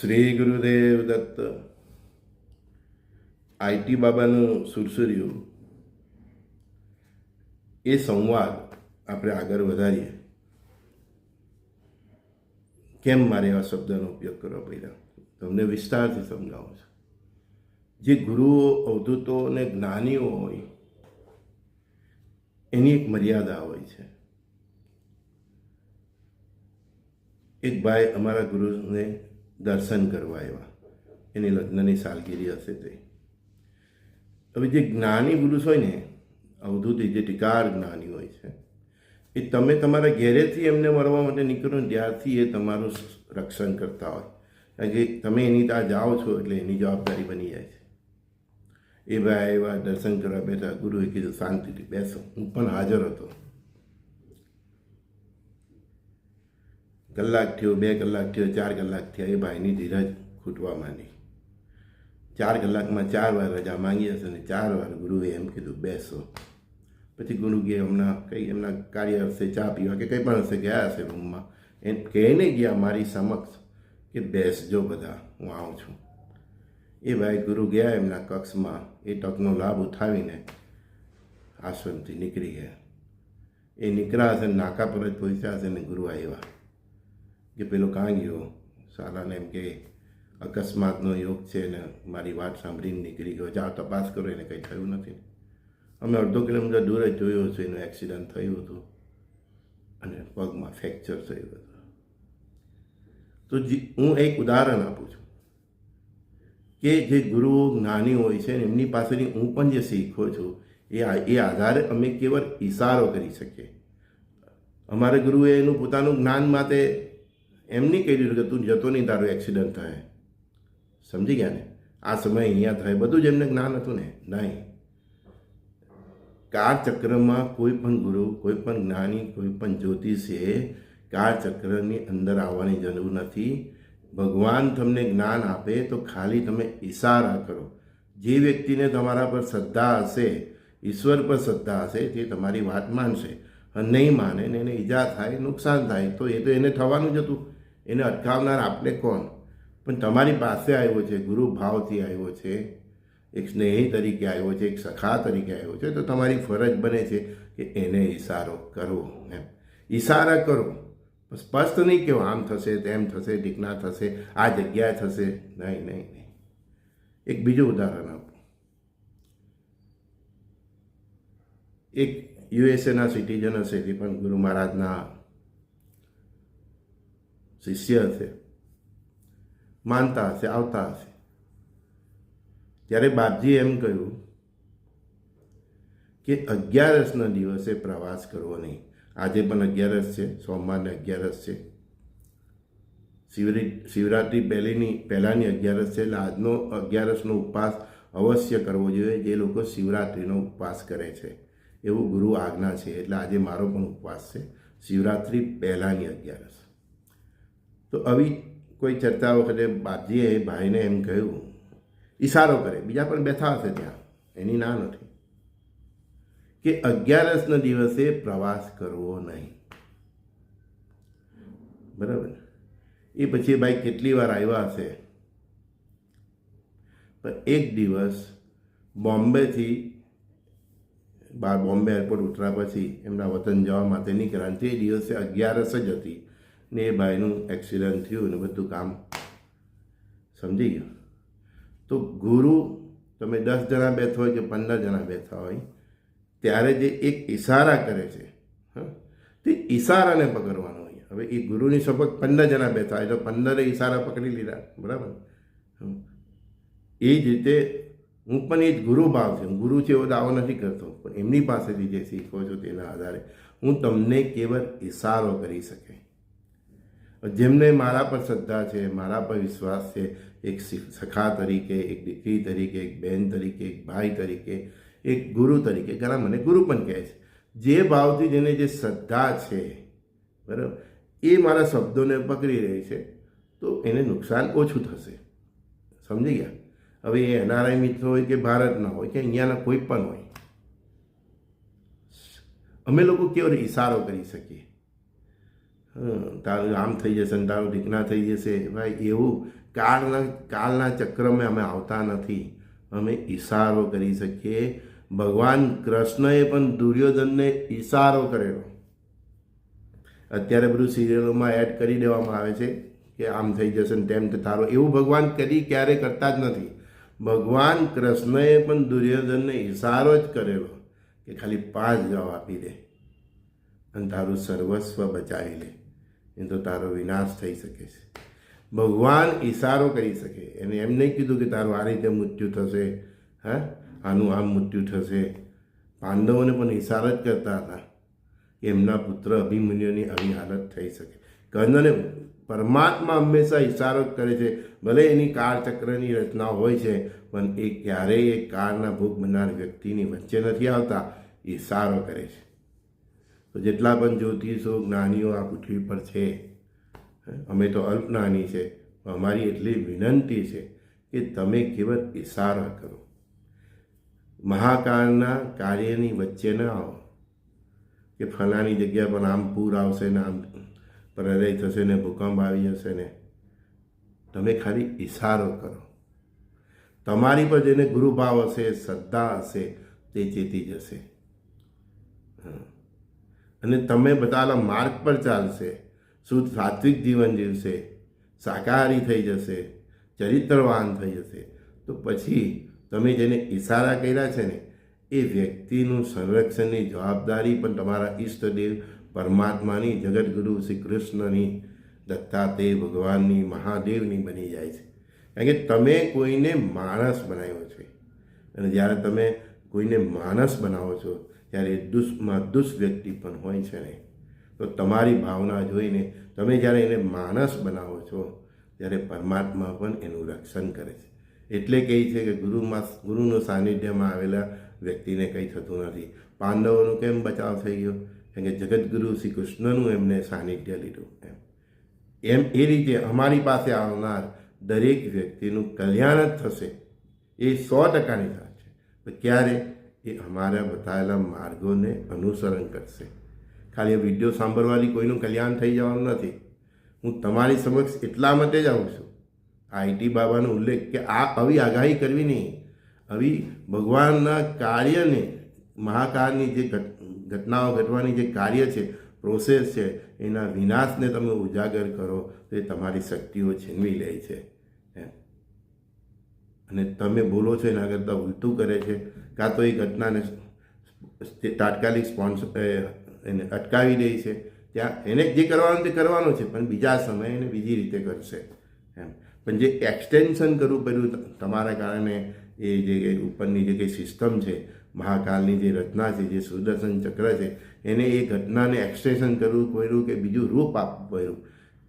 શ્રી ગુરુદેવ દત્ત આઈટી બાબાનું સુરસુર્યું. એ સંવાદ આપણે આગળ વધારીએ. કેમ મારે એવા શબ્દનો ઉપયોગ કરવો પડ્યા? તમને વિસ્તારથી સમજાવું છું. જે ગુરુઓ અવધૂતો અને જ્ઞાનીઓ હોય, એની એક મર્યાદા હોય છે. એક ભાઈ અમારા ગુરુને દર્શન કરવા આવ્યા. એની લગ્નની સાલગીરી હશે તે. હવે જે જ્ઞાની પુરુષ હોય ને, અવધૂતી, જે ટીકાર જ્ઞાની હોય છે, એ તમે તમારા ઘેરેથી એમને મળવા માટે નીકળો ને ત્યારથી એ તમારું રક્ષણ કરતા હોય. કારણ કે તમે એની ત્યાં જાઓ છો એટલે એની જવાબદારી બની જાય છે. એ ભાઈ એવા દર્શન કરવા બેઠા, ગુરુએ કીધું, શાંતિથી બેસો. હું પણ હાજર હતો. કલાક થયો બે કલાક થયો ચાર કલાક થયા એ ભાઈની ધીરજ ખૂટવા માંડી ચાર કલાકમાં ચાર વાર રજા માંગી હશે ને ચાર વાર ગુરુએ એમ કીધું, બેસો. પછી ગુરુ કે હમણાં કંઈ એમના કાર્ય હશે, ચા પીવા કે કંઈ પણ હશે, ગયા હશે રૂમમાં. એમ કહીને ગયા મારી સમક્ષ કે બેસજો બધા, હું આવું છું. એ ભાઈ ગુરુ ગયા એમના કક્ષમાં, એ તકનો લાભ ઉઠાવીને આશ્રમથી નીકળી ગયા. એ નીકળ્યા હશે, નાકા પર જ પહોંચ્યા હશે ને ગુરુ આવ્યા. કે પેલો કાં ગયો સાલાને એમ કે, અકસ્માતનો યોગ છે ને મારી વાત સાંભળીને નીકળી ગયો. જાઓ, તપાસ કરો, એને કંઈ થયું નથી. અમે અડધો કિલોમીટર દૂર જ જોયું હતું એનું એક્સિડન્ટ થયું હતું અને પગમાં ફ્રેક્ચર થયું હતું. તો હું એક ઉદાહરણ આપું છું. કે જે ગુરુઓ જ્ઞાની હોય છે એમની પાસેથી હું પણ જે શીખો છું, એ એ આધારે અમે કેવળ ઇશારો કરી શકીએ. અમારા ગુરુએ એનું પોતાનું જ્ઞાન માટે એમ નહીં કહી દીધું કે તું જતો નહીં તારો એક્સિડન્ટ થાય. સમજી ગયા ને? આ સમય અહીંયા થાય. બધું જ એમને જ્ઞાન હતું ને? નહીં. કાળચક્રમાં કોઈ પણ ગુરુ, કોઈ પણ જ્ઞાની, કોઈ પણ જ્યોતિષે કાળચક્રની અંદર આવવાની જરૂર નથી. ભગવાન તમને જ્ઞાન આપે તો ખાલી તમે ઈશારા કરો. જે વ્યક્તિને તમારા પર શ્રદ્ધા હશે, ઈશ્વર પર શ્રદ્ધા હશે, તે તમારી વાત માનશે. અને નહીં માને ને એને ઈજા થાય, નુકસાન થાય, તો એ તો એને થવાનું જ હતું. એને અટકાવનાર આપણે કોણ? પણ તમારી પાસે આવ્યો છે, ગુરુ ભાવથી આવ્યો છે, એક સ્નેહી તરીકે આવ્યો છે, એક સખા તરીકે આવ્યો છે, તો તમારી ફરજ બને છે કે એને ઈશારો કરવો એમ. ઈશારા કરો. સ્પષ્ટ નહીં કે આમ થશે, તેમ થશે, ઢીકના થશે, આ જગ્યાએ થશે. નહીં નહીં નહીં. એક બીજું ઉદાહરણ આપો. એક યુએસએના સિટીઝન હશે તે પણ ગુરુ મહારાજના શિષ્ય હશે માનતા હશે આવતા હશે ત્યારે બાપજીએ એમ કહ્યું કે અગિયારસના દિવસે પ્રવાસ કરવો નહીં આજે પણ અગિયારસ છે સોમવારને અગિયારસ છે શિવરી શિવરાત્રિ પહેલીની પહેલાંની અગિયારસ છે એટલે આજનો અગિયારસનો ઉપવાસ અવશ્ય કરવો જોઈએ જે લોકો શિવરાત્રિનો ઉપવાસ કરે છે એવું ગુરુ આજ્ઞા છે એટલે આજે મારો પણ ઉપવાસ છે શિવરાત્રિ પહેલાંની અગિયારસ તો આવી કોઈ ચર્ચા વખતે બાજીએ, ભાઈને એમ કહ્યું, ઈશારો કરે. બીજા પણ બેઠા હશે ત્યાં. એની ના નથી. કે અગિયારસના દિવસે પ્રવાસ કરવો નહીં. બરાબર એ પછી ભાઈ કેટલી વાર આવ્યા હશે? પણ એક દિવસ બોમ્બેથી બાર બોમ્બે એરપોર્ટ ઉતર્યા પછી એમના વતન જવા માટે નીકળ્યા એ દિવસે અગિયારસ જ હતી. ને ભાઈનું એક્સિડન્ટ થયું ને બધું કામ સમજી ગયો. તો ગુરુ તમે દસ જણા બેઠા હોય કે પંદર જણા બેઠા હોય, ત્યારે જે એક ઈશારા કરે છે, હા, તે ઈશારાને પકડવાનો હોય. હવે એ ગુરુની સપોઝ પંદર જણા બેઠા હોય તો પંદરે ઇશારા પકડી લીધા, બરાબર. એ જ રીતે હું પણ એ જ ગુરુ ભાવ છે. ગુરુ છે એવો દાવો નથી કરતો, પણ એમની પાસેથી જે શીખો છો તેના આધારે હું તમને કેવળ ઇશારો કરી શકે જેમને મારા પર શ્રદ્ધા છે, મારા પર વિશ્વાસ છે, એક સખા તરીકે, એક દીકરી તરીકે, એક બહેન તરીકે, એક ભાઈ તરીકે, એક ગુરુ તરીકે, ઘણા મને ગુરુ પણ કહે છે. જે ભાવથી જેને જે શ્રદ્ધા છે, બરાબર, એ મારા શબ્દોને પકડી રહી છે, તો એને નુકસાન ઓછું થશે. સમજી ગયા? હવે એ એનઆરઆઈ મિત્રો હોય કે ભારતના હોય કે અહીંયાના કોઈ પણ હોય, અમે લોકો કેવો ઈશારો કરી શકીએ? તારું આમ થઈ જશે ને તારું ઢીકણા થઈ જશે. ભાઈ, એવું કાળના કાળના ચક્રમાં અમે આવતા નથી. અમે ઈશારો કરી શકીએ. ભગવાન કૃષ્ણએ પણ દુર્યોધનને ઈશારો કરેલો અત્યારે બધું સિરિયલોમાં એડ કરી દેવામાં આવે છે કે આમ થઈ જશે ને તેમ તારો. એવું ભગવાન કદી ક્યારે કરતા જ નથી. ભગવાન કૃષ્ણએ પણ દુર્યોધનને ઈશારો જ કરેલો કે ખાલી પાંચ ગાવ આપી દે અને તારું સર્વસ્વ બચાવી લે. એ તો તારો વિનાશ થઈ શકે છે ભગવાન ઈશારો કરી શકે એને એમ નહીં કીધું કે તારું આ રીતે મૃત્યુ થશે હા આનું આમ મૃત્યુ થશે પાંડવોને પણ ઈશારો જ કરતા હતા એમના પુત્ર અભિમન્યુની આવી હાલત થઈ શકે કર્ણને પરમાત્મા હંમેશા ઈશારો કરે છે ભલે એની કાળચક્રની રચના હોય છે પણ એ ક્યારેય એ કાળના ભોગ બનનાર વ્યક્તિની વચ્ચે નથી આવતા ઈશારો કરે છે તો જેટલા પણ જ્યોતિષો, જ્ઞાનીઓ આ પૃથ્વી પર છે અમે તો અલ્પ જ્ઞાની છે અમારી એટલી વિનંતી છે કે તમે કેવળ ઇશારા કરો. મહાકાળના કાર્યની વચ્ચે ન આવો. કે ફલાની જગ્યા પર આમ પૂર આવશે ને આમ પ્રલય થશે ને ભૂકંપ આવી જશે ને. તમે ખાલી ઈશારો કરો. તમારી પર જેને ગુરુભાવ હશે, શ્રદ્ધા હશે, તે ચેતી જશે. હં. અને તમે બધાના માર્ગ પર ચાલશે, શુદ્ધ સાત્વિક જીવન જીવશે, શાકાહારી થઈ જશે, ચરિત્રવાન થઈ જશે. તો પછી તમે જેને ઈશારા કર્યા છે ને, એ વ્યક્તિનું સંરક્ષણની જવાબદારી પણ તમારા ઈષ્ટદેવ પરમાત્માની જગતગુરુ શ્રી કૃષ્ણની દત્તાતે ભગવાનની, મહાદેવની બની જાય છે. કારણ કે તમે કોઈને માણસ બનાવ્યો છે. અને જ્યારે તમે કોઈને માણસ બનાવો છો ત્યારે દુષ્માં દુષ્ટ વ્યક્તિ પણ હોય છે ને. તો તમારી ભાવના જોઈને તમે જ્યારે એને માણસ બનાવો છો, ત્યારે પરમાત્મા પણ એનું રક્ષણ કરે છે. એટલે કહે છે કે ગુરુમાં, ગુરુનું સાનિધ્યમાં આવેલા વ્યક્તિને કંઈ થતું નથી. પાંડવોનું કેમ બચાવ થઈ ગયો? કેમ કે જગતગુરુ શ્રી કૃષ્ણનું એમને સાનિધ્ય લીધું એમ. એમ એ રીતે અમારી પાસે આવનાર દરેક વ્યક્તિનું કલ્યાણ જ થશે. એ સો ટકાની વાત છે. ક્યારે એ અમારા બતાવેલા માર્ગોને અનુસરણ કરશે. ખાલી આ વીડિયો સાંભળવાથી કોઈનું કલ્યાણ થઈ જવાનું નથી. હું તમારી સમક્ષ એટલા માટે જ આવું છું. આઈટી બાબાનો ઉલ્લેખ કે આ આવી આગાહી કરવી નહીં. આવી ભગવાનના કાર્યને, મહાકાળની જે ઘટનાઓ ઘટવાની જે કાર્ય છે પ્રોસેસ છે, એના વિનાશને તમે ઉજાગર કરો, તો એ તમારી શક્તિઓ છીનવી લે છે. એમ. અને તમે બોલો છો એના કરતાં ઉલટું કરે છે. કાં તો એ ઘટનાને તાત્કાલિક સ્પોન્સર એને અટકાવી દે છે. ત્યાં એને જે કરવાનું તે કરવાનું છે, પણ બીજા સમયે એને બીજી રીતે કરશે. એમ. પણ જે એક્સટેન્શન કરવું પડ્યું તમારા કારણે એ જે ઉપરની જે કંઈ સિસ્ટમ છે, મહાકાલની જે રચના છે, જે સુદર્શન ચક્ર છે, એને એ ઘટનાને એક્સટેન્શન કરવું પડ્યું કે બીજું રૂપ આપવું પડ્યું.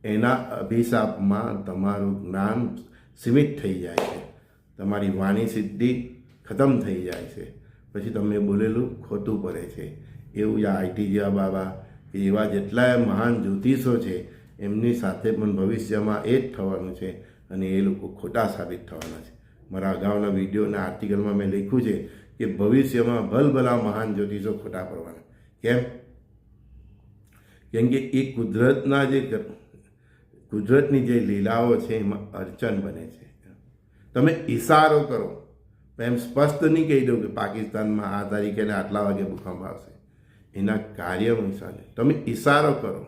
એના અભિશાપમાં તમારું જ્ઞાન સીમિત થઈ જાય છે. તમારી વાણી સિદ્ધિ ખતમ થઈ જાય છે. પછી તમે બોલેલું ખોટું પડે છે. એવું આ આઈટી જેવા બાબા કે એવા જેટલા મહાન જ્યોતિષો છે, એમની સાથે પણ ભવિષ્યમાં એ જ થવાનું છે અને એ લોકો ખોટા સાબિત થવાના છે. મારા અગાઉના વિડીયોના આર્ટિકલમાં મેં લખ્યું છે કે ભવિષ્યમાં ભલભલા મહાન જ્યોતિષો ખોટા પડવાના. કેમ? કેમ કે એ કુદરતના જે કુદરતની જે લીલાઓ છે, એમાં અડચણ બને છે. તમે ઈશારો કરો. એમ સ્પષ્ટ નહીં કહી દઉં કે પાકિસ્તાનમાં આ તારીખે આટલા વાગે ભૂકંપ આવશે. એના કાર્ય હિસાબે તમે ઇશારો કરો.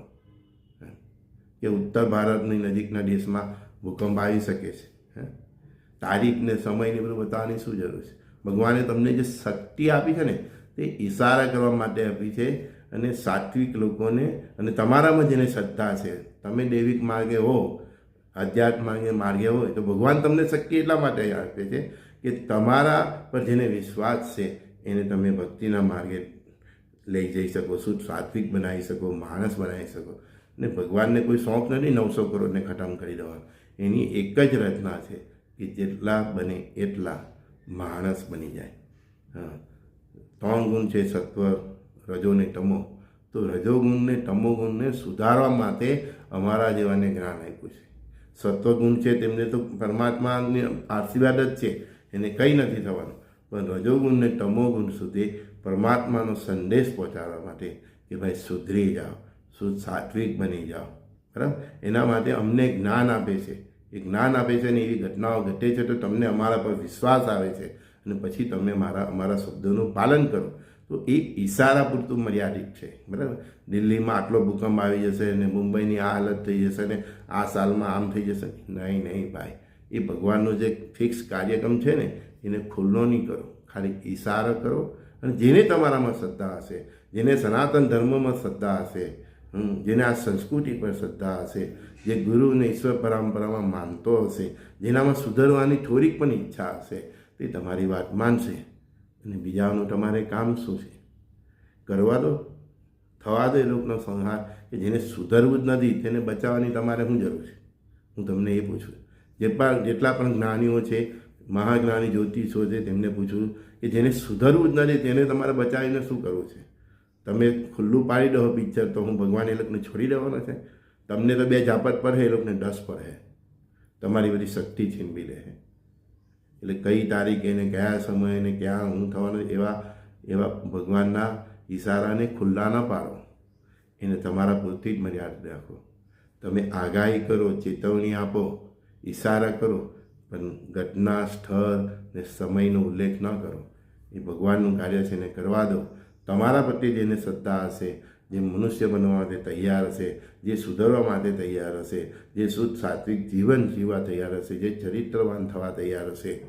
કે ઉત્તર ભારતની નજીકના દેશમાં ભૂકંપ આવી શકે છે? તારીખને સમયને બધું બતાવવાની શું જરૂર છે? ભગવાને તમને જે શક્તિ આપી છે ને, તે ઇશારા કરવા માટે આપી છે અને સાત્વિક લોકોને અને તમારામાં જેને શ્રદ્ધા છે, તમે દૈવિક માર્ગે હો અધ્યાત્મ માર્ગે માર્ગે હોય તો ભગવાન તમને શક્તિ એટલા માટે આપે છે કે તમારા પર જેને વિશ્વાસ છે, એને તમે ભક્તિના માર્ગે લઈ જઈ શકો શું સાત્વિક બનાવી શકો, માણસ બનાવી શકો. ને ભગવાનને કોઈ શોખ નથી નવસો કરોડને ખતમ કરી દેવાનો. એની એક જ રચના છે કે જેટલા બને એટલા માણસ બની જાય. હા. ત્રણ ગુણ છે સત્વ, રજો ને તમો. તો રજોગુણને તમોગુણને સુધારવા માટે અમારા જેવાને જ્ઞાન આપ્યું છે. સત્વગુણ છે, તેમને તો પરમાત્માની આશીર્વાદ જ છે, એને કંઈ નથી થવાનું. પણ રજોગુણને તમોગુણ સુધી પરમાત્માનો સંદેશ પહોંચાડવા માટે કે ભાઈ સુધરી જાઓ શુદ્ધ સાત્વિક બની જાઓ. બરાબર? એના માટે અમને જ્ઞાન આપે છે. એ જ્ઞાન આપે છે અને એવી ઘટનાઓ ઘટે છે તો તમને અમારા પર વિશ્વાસ આવે છે. અને પછી તમે મારા, અમારા શબ્દોનું પાલન કરો. તો એ ઈશારા પૂરતું મર્યાદિત છે. બરાબર? દિલ્હીમાં આટલો ભૂકંપ આવી જશે ને મુંબઈની આ હાલત થઈ જશે ને આ સાલમાં આમ થઈ જશે? નહીં નહીં ભાઈ. એ ભગવાનનો જે ફિક્સ કાર્યક્રમ છે ને, એને ખુલ્લો નહીં કરો. ખાલી ઈશારો કરો અને જેને તમારામાં શ્રદ્ધા હશે, જેને સનાતન ધર્મમાં શ્રદ્ધા હશે જેને આ સંસ્કૃતિ પર શ્રદ્ધા હશે, જે ગુરુ અને ઈશ્વર પરંપરામાં માનતો હશે, જેનામાં સુધરવાની થોડીક પણ ઈચ્છા હશે, તે તમારી વાત માનશે. અને બીજાનું તમારે કામ શું છે? કરવા દો. થવા દો એ લોકોનો સંહાર કે જેને સુધરવું જ નથી, તેને બચાવવાની તમારે શું જરૂર છે? હું તમને એ પૂછું. જેટલા જેટલા પણ જ્ઞાનીઓ છે, મહાજ્ઞાની જ્યોતિષો છે, તેમને પૂછું કે જેને સુધરવું જ નથી, તેને તમારે બચાવીને શું કરવું છે? તમે ખુલ્લું પાડી દો પિક્ચર તો હું ભગવાન એ લોકોને છોડી દેવાનો છે. તમને તો બે ઝાપટ પર હે એ લોકોને ડસ પર હે તમારી બધી શક્તિ છીનવી લે એટલે કઈ તારીખે ને કયા સમયે ને ક્યાં હું થવાનું એવા એવા ભગવાનના ઈશારાને ખુલ્લા ન પાડો. એને તમારા પૂરતી જ મર્યાદા રાખો. તમે આગાહી કરો, ચેતવણી આપો, ઈશારા કરો, પણ ઘટના સ્થળ ને સમયનો ઉલ્લેખ ન કરો. એ ભગવાનનું કાર્ય છે એને કરવા દો. તમારા પ્રત્યે જેને સત્તા હશે. જે મનુષ્ય બનવા માટે તૈયાર હશે, જે સુધરવા માટે તૈયાર હશે, જે શુદ્ધ સાત્વિક જીવન જીવવા તૈયાર હશે, જે ચરિત્રવાન થવા તૈયાર હશે.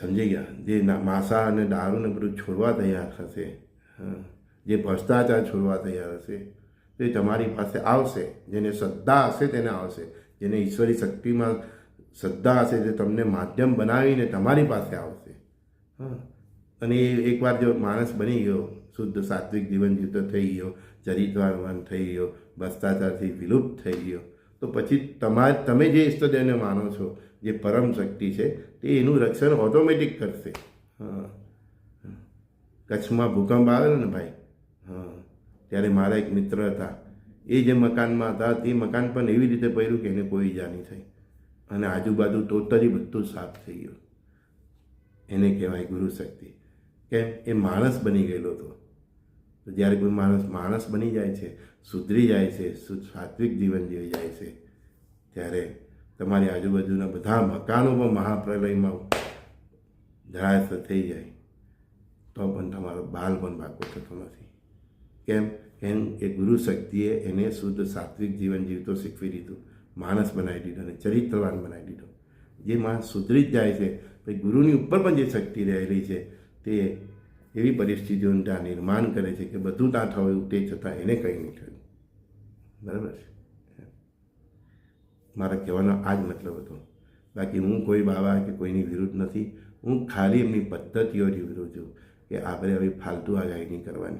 સમજી ગયા? જે માસા અને દારૂને બધું છોડવા તૈયાર હા. જે ભ્રષ્ટાચાર છોડવા તૈયાર હશે. તે તમારી પાસે આવશે. જેને શ્રદ્ધા હશે તેને આવશે. જેને ઈશ્વરી શક્તિમાં શ્રદ્ધા હશે તે તમને માધ્યમ બનાવીને તમારી પાસે આવશે. અને એ એકવાર જો માણસ બની ગયો શુદ્ધ સાત્વિક જીવન જીવતો થઈ ગયો, ચરિત્રવાન થઈ ગયો, ભ્રષ્ટાચારથી વિલુપ્ત થઈ ગયો. તો પછી તમારે તમે જે ઈષ્ટદેવને માનો છો, જે પરમ શક્તિ છે, તે એનું રક્ષણ ઓટોમેટિક કરશે. હા. કચ્છમાં ભૂકંપ આવેલો ને ભાઈ, હા. ત્યારે મારા એક મિત્ર હતા. એ જે મકાનમાં હતા, તે મકાન પણ એવી રીતે પડ્યું કે એને કોઈ ઈજા નહીં થઈ. અને આજુબાજુ ટોટલી બધું સાફ થઈ ગયું. એને કહેવાય ગુરુ શક્તિ. કેમ? એ માણસ બની ગયેલો હતો. તો જ્યારે કોઈ માણસ માણસ બની જાય છે, સુધરી જાય છે સાત્વિક જીવન જીવી જાય છે, ત્યારે તમારી આજુબાજુના બધા મકાનો પણ મહાપ્રલયમાં ધરાશ થઈ જાય, તો પણ તમારો બાલ પણ બાકો થતો નથી. કેમ? એમ એ ગુરુ શક્તિએ એને શુદ્ધ સાત્વિક જીવન જીવતો શીખવી દીધું, માણસ બનાવી દીધો અને ચરિત્રવાન બનાવી દીધો. જે માણસ સુધરી જ જાય છે, પછી ગુરુની ઉપર પણ જે શક્તિ રહેલી છે, તે એવી પરિસ્થિતિઓનું ત્યાં નિર્માણ કરે છે કે બધું ત્યાં થયું તે છતાં એને કંઈ નહીં થયું. બરાબર છે? મારા કહેવાનો આ જ મતલબ હતો. બાકી હું કોઈ બાબા કે કોઈની વિરુદ્ધ નથી. હું ખાલી એમની પદ્ધતિઓની વિરુદ્ધ છું કે આપણે હવે ફાલતુ આગાહી નહીં કરવાની.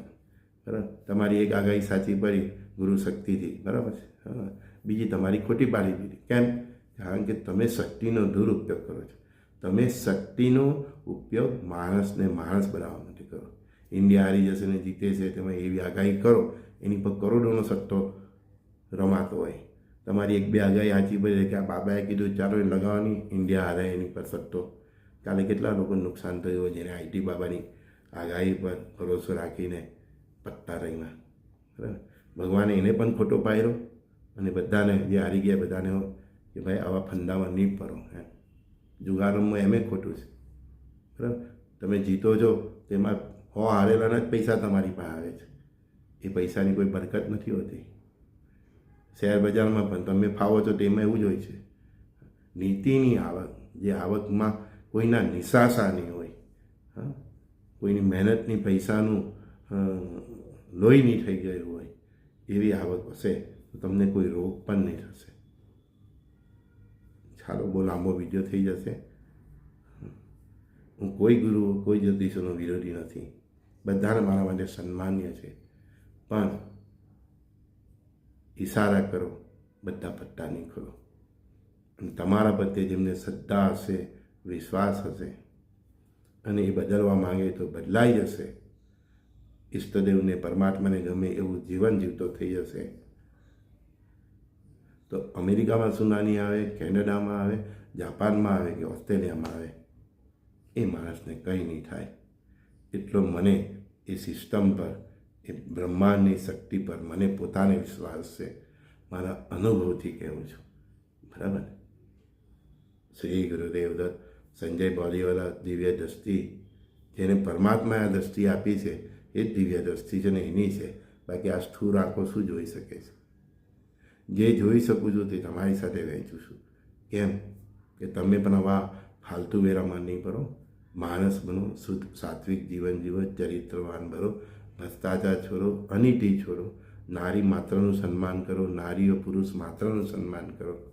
બરાબર? તમારી એક આગાહી સાચી પડી ગુરુ શક્તિથી. બરાબર છે? હા. બીજી તમારી ખોટી પાડી દીધી. કેમ? કારણ કે તમે શક્તિનો દુરુપયોગ કરો છો. તમે શક્તિનો ઉપયોગ માણસને માણસ બનાવવા માટે કરો. ઇન્ડિયા હારી જશે ને જીતે છે તમે એવી આગાહી કરો. એની પર કરોડોનો સટ્ટો રમાતો હોય. તમારી એક બે આગાહી સાચી પડી કે આ બાબાએ કીધું, ચાલો એ લગાવવાની. ઇન્ડિયા હારે એની પર સટ્ટો. કાલે કેટલા લોકોને નુકસાન થયું જેને આઈટી બાબાની આગાહી પર ભરોસો રાખીને પત્તા રહીમાં બરાબર? ભગવાને એને પણ ખોટો પાડ્યો અને બધાને જે હારી ગયા બધાને કે ભાઈ આવા ફંદામાં નહીં પડો હે? જુગારમાં એમ ખોટું છે. બરાબર? તમે જીતો છો, તેમાં હો હારેલાના જ પૈસા તમારી પાસે આવે છે. એ પૈસાની કોઈ બરકત નથી હોતી. શેર બજારમાં પણ તમે ફાવો છો તેમાં એવું જ હોય છે. નીતિની આવક, જે આવકમાં કોઈના નિશાસા નહીં હોય, હા? કોઈની મહેનતની પૈસાનું લોહી નહીં થઈ ગયું હોય, એવી આવક હશે તો તમને કોઈ રોગ પણ નહીં થશે. ચાલો બહુ લાંબો વીડિયો થઈ જશે. હું કોઈ ગુરુ, કોઈ જ્યોતિષોનો વિરોધી નથી. બધાને મારા માટે સન્માન્ય છે. પણ ઇશારા કરો, બધા પટ્ટા નહીં અને તમારા પ્રત્યે જેમને શ્રદ્ધા હશે, વિશ્વાસ હશે અને એ બદલવા માંગે તો બદલાઈ જશે. ઈષ્ટદેવને પરમાત્માને ગમે એવું જીવન જીવતો થઈ જશે. તો અમેરિકામાં સુનાની આવે, કેનેડામાં આવે, જાપાનમાં આવે કે ઓસ્ટ્રેલિયામાં આવે? એ માણસને કંઈ નહીં થાય. એટલો મને એ સિસ્ટમ પર, એ બ્રહ્માંડની શક્તિ પર મને પોતાને વિશ્વાસ છે. મારા અનુભવથી કહું છું. બરાબર? શ્રી ગુરુદેવ દત્ત સંજય બોલીવાલા દિવ્ય દ્રષ્ટિ, જેને પરમાત્માએ આ દ્રષ્ટિ આપી છે, એ જ દિવ્ય દ્રષ્ટિ છે ને એની છે. બાકી આ સ્થુર આંખો શું જોઈ શકે છે? જે જોઈ શકું છું તે તમારી સાથે વહેંચું છું. કેમ? કે તમે પણ આવા ફાલતુ વેરામાં નહીં પડો માણસ બનો, શુદ્ધ સાત્વિક જીવન જીવો, ચરિત્રવાન બનો, ભ્રષ્ટાચાર છોડો અનિટી છોડો, નારી માત્રનું સન્માન કરો, નારીઓ પુરુષ માત્રનું સન્માન કરો.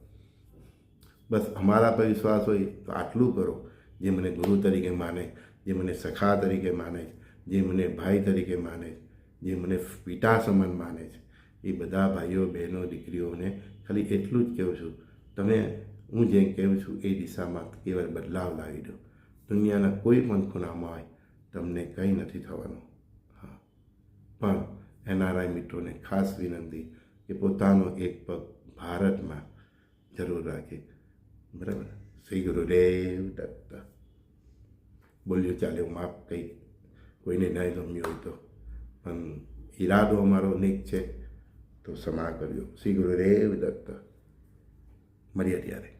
બસ અમારા પર વિશ્વાસ હોય તો આટલું કરો, જે મને ગુરુ તરીકે માને, જે મને સખા તરીકે માને, જે મને ભાઈ તરીકે માને, જે મને પિતા સમાન માને છે. એ બધા ભાઈઓ, બહેનો, દીકરીઓને ખાલી એટલું જ કહું છું. તમે, હું જે કહું છું, એ દિશામાં કેવળ બદલાવ લાવી દો. દુનિયાના કોઈ પણ ખૂણામાં હોય, તમને કંઈ નથી થવાનું. હા. પણ એનઆરઆઈ મિત્રોને ખાસ વિનંતી કે પોતાનો એક પગ ભારતમાં જરૂર રાખે. બરાબર? શ્રી ગુરુદેવ દત્ત. બોલ્યો, ચાલે, હું માફ કંઈ કોઈને નહીં ગમ્યું હોય તો. પણ ઈરાદો અમારો નિક છે, તો ક્ષમા કર્યો. શ્રી ગુરુદેવ દત્ત. મળીએ ત્યારે